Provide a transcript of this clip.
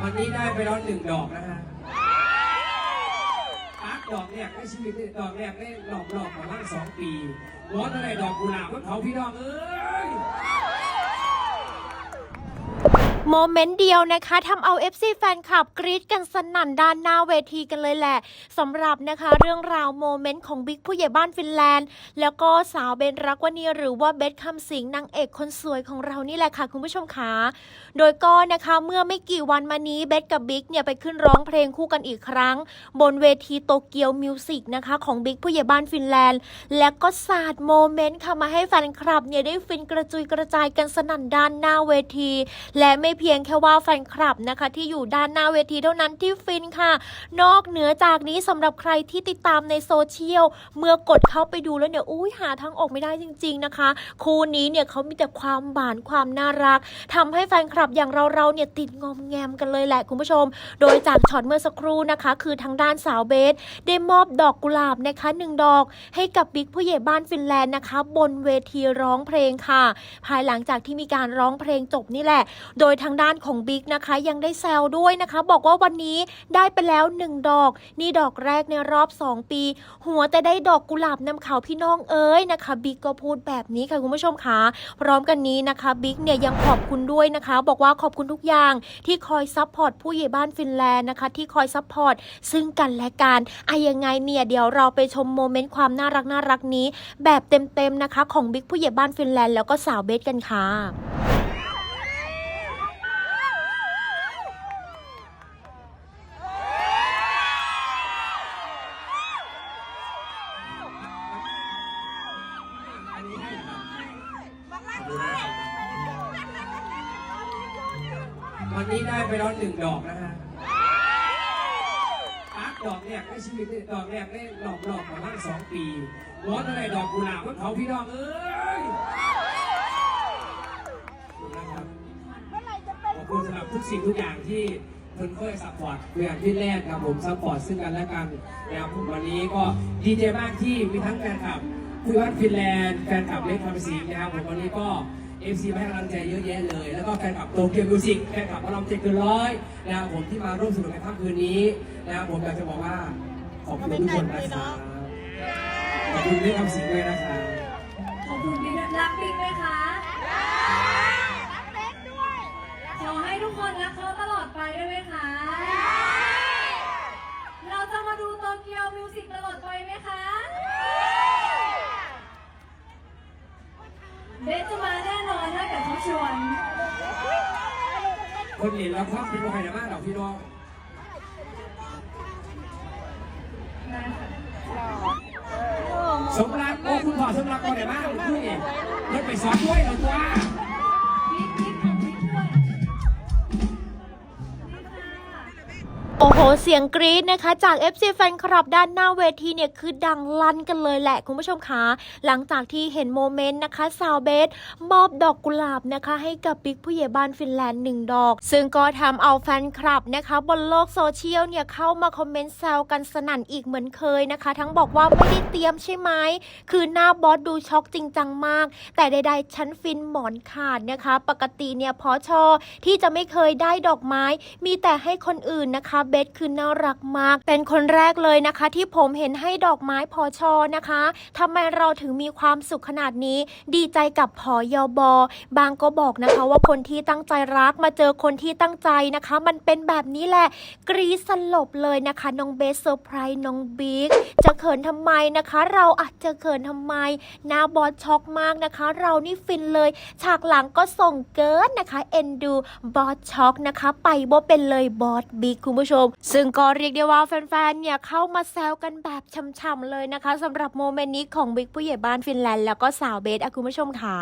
วันนี้ได้ไปแล้วหนึ่งดอกนะฮะปักดอกแรกในชีวิตนี่ดอกแรกได้ดอกดอกมาตั้งสองปีร้อนอะไรดอกกุหลาบมันเขาพี่น้องเอ้ย โมเมนต์เดียวนะคะทำเอา FC แฟนคลับกรี๊ดกันสนั่นด้านหน้าเวทีกันเลยแหละสำหรับนะคะเรื่องราวโมเมนต์ของบิ๊กผู้ใหญ่บ้านฟินแลนด์ แล้วก็สาวเบนรักวนีหรือว่าเบสคำสิงนางเอกคนสวยของเรานี่แหละค่ะคุณผู้ชมคะโดยก็นะคะเมื่อไม่กี่วันมานี้เบสกับบิ๊กเนี่ยไปขึ้นร้องเพลงคู่กันอีกครั้ง บนเวทีโตเกียวมิวสิกนะคะของบิ๊กผู้ใหญ่บ้านฟินแลนด์ และก็สาดโมเมนต์ค่ะมาให้แฟนคลับเนี่ยได้ฟินกระจุยกระจายกันสนั่นด้านหน้าเวทีและไม่เพียงแค่ว่าแฟนคลับนะคะ ที่อยู่ด้านหน้าเวทีเท่านั้นที่ฟินค่ะ นอกเหนือจากนี้สำหรับใครที่ติดตามในโซเชียล เมื่อกดเข้าไปดูแล้วเนี่ยอุ้ยหาทางออกไม่ได้จริง ๆนะคะ คู่นี้เนี่ยเขามีแต่ความหวานความน่ารักทำให้แฟนคลับอย่างเราๆเนี่ยติดงอมแงมกันเลยแหละคุณผู้ชม โดยจากช็อตเมื่อสักครู่นะคะ คือทางด้านสาวเบสได้มอบดอกกุหลาบนะคะหนึ่งดอก ให้กับบิ๊กผู้ใหญ่บ้านฟินแลนด์นะคะ บนเวทีร้องเพลงค่ะ ภายหลังจากที่มีการร้องเพลงจบนี่แหละโดยทางด้านของบิ๊กนะคะยังได้แซวด้วยนะคะ บอกว่าวันนี้ได้ไปแล้วหนึ่งดอก นี่ดอกแรกในรอบ 2 ปี หัวแต่ได้ดอกกุหลาบนำขาวพี่น้องเอ้ยนะคะบิ๊กก็พูดแบบนี้ค่ะคุณผู้ชมค่ะพร้อมกันนี้นะคะบิ๊กเนี่ยยังขอบคุณด้วยนะคะ บอกว่าขอบคุณทุกอย่างที่คอยซัพพอร์ตผู้ใหญ่บ้านฟินแลนด์นะคะที่คอยซัพพอร์ตซึ่งกันและกันอะยังไงเนี่ยเดี๋ยวเราไปชมโมเมนต์ความน่ารักน่ารักนี้ แบบเต็มๆนะคะ ของบิ๊กผู้ใหญ่บ้านฟินแลนด์แล้วก็สาวเบสกันค่ะ วันนี้ได้ไปแล้วหนึ่งดอกนะฮะปักดอกแรกในชีวิตนี่ดอกแรกได้ดอกดอกประมาณสองปีร้อนอะไรดอกกุหลาบมันเขาพี่น้องเอ้ยนะครับขอบคุณสำหรับทุกสิ่งทุกอย่างที่เพิ่นเคยซัพพอร์ตเพื่อนที่แรกครับผมซัพพอร์ตซึ่งกันและกันนะครับผมวันนี้ก็ดีใจมากที่มีทั้งแฟนคลับคุยวัดฟินแลนด์แฟนคลับเล็กคำสิงนะครับผมวันนี้ก็ เอฟซีมาให้กำลังใจเยอะแยะเลย แล้วก็แฟนคลับโตเกียวมิวสิกแฟนคลับพลังเจเกินร้อยนะครับผมที่มาร่วมสนุกในค่ำคืนนี้นะครับผมอยากจะบอกว่าขอบคุณทุกคนนะครับขอบคุณเล็กคำสิงด้วยนะครับขอบคุณพี่รักบิ๊กไหมคะขอให้ทุกคนรักเขาตลอดไปได้ไหมคะ เราจะมาดูโตเกียวมิวสิกตลอดไปไหมคะ เบสจะมาแน่นอนถ้าเกิดเขาชวน คนเห็นแล้วความเป็นโมไฮมากเราพี่น้องสมรักโอ้คุณพ่อสมรักก็ได้มากคุณพี่รถไปสอนด้วยเหรอว่า โอ้โหเสียงกรี๊ดนะคะ จาก FC แฟนคลับด้านหน้าเวทีเนี่ยคือดังลั่นกันเลยแหละคุณผู้ชมคะหลังจากที่เห็นโมเมนต์นะคะสาวเบสมอบดอกกุหลาบนะคะ ให้กับบิ๊กผู้ใหญ่บ้านฟินแลนด์หนึ่งดอก ซึ่งก็ทำเอาแฟนคลับนะคะ บนโลกโซเชียลเนี่ยเข้ามาคอมเมนต์แซวกันสนั่นอีกเหมือนเคยนะคะ ทั้งบอกว่าไม่ได้เตรียมใช่ไหมคือหน้าบอสดูช็อกจริงจังมาก แต่ใดๆฉันฟินหมอนขาดนะคะ ปกติเนี่ยพอชอที่จะไม่เคยได้ดอกไม้ มีแต่ให้คนอื่นนะคะเบสคือน่ารักมาก เป็นคนแรกเลยนะคะ ที่ผมเห็นให้ดอกไม้พอชอนะคะทำไมเราถึงมีความสุขขนาดนี้ ดีใจกับพอยอบอบางก็บอกนะคะ ว่าคนที่ตั้งใจรักมาเจอคนที่ตั้งใจนะคะ มันเป็นแบบนี้แหละ กรีสลบเลยนะคะน้องเบสเซอร์ไพรส์น้องบิ๊กจะเขินทำไมนะคะ เราอาจจะเขินทำไมหน้าบอสช็อกมากนะคะ เรานี่ฟินเลย ฉากหลังก็ส่งเกินนะคะเอ็นดูบอสช็อกนะคะ ไปบ่เป็นเลยบอสบิ๊กคุณผู้ชมซึ่งก็เรียกได้ว่าแฟนๆ เนี่ยเข้ามาแซวกันแบบช่ำๆเลยนะคะสำหรับโมเมนต์นี้ของบิ๊กผู้ใหญ่บ้านฟินแลนด์แล้วก็สาวเบสอะคุณผู้ชมค่ะ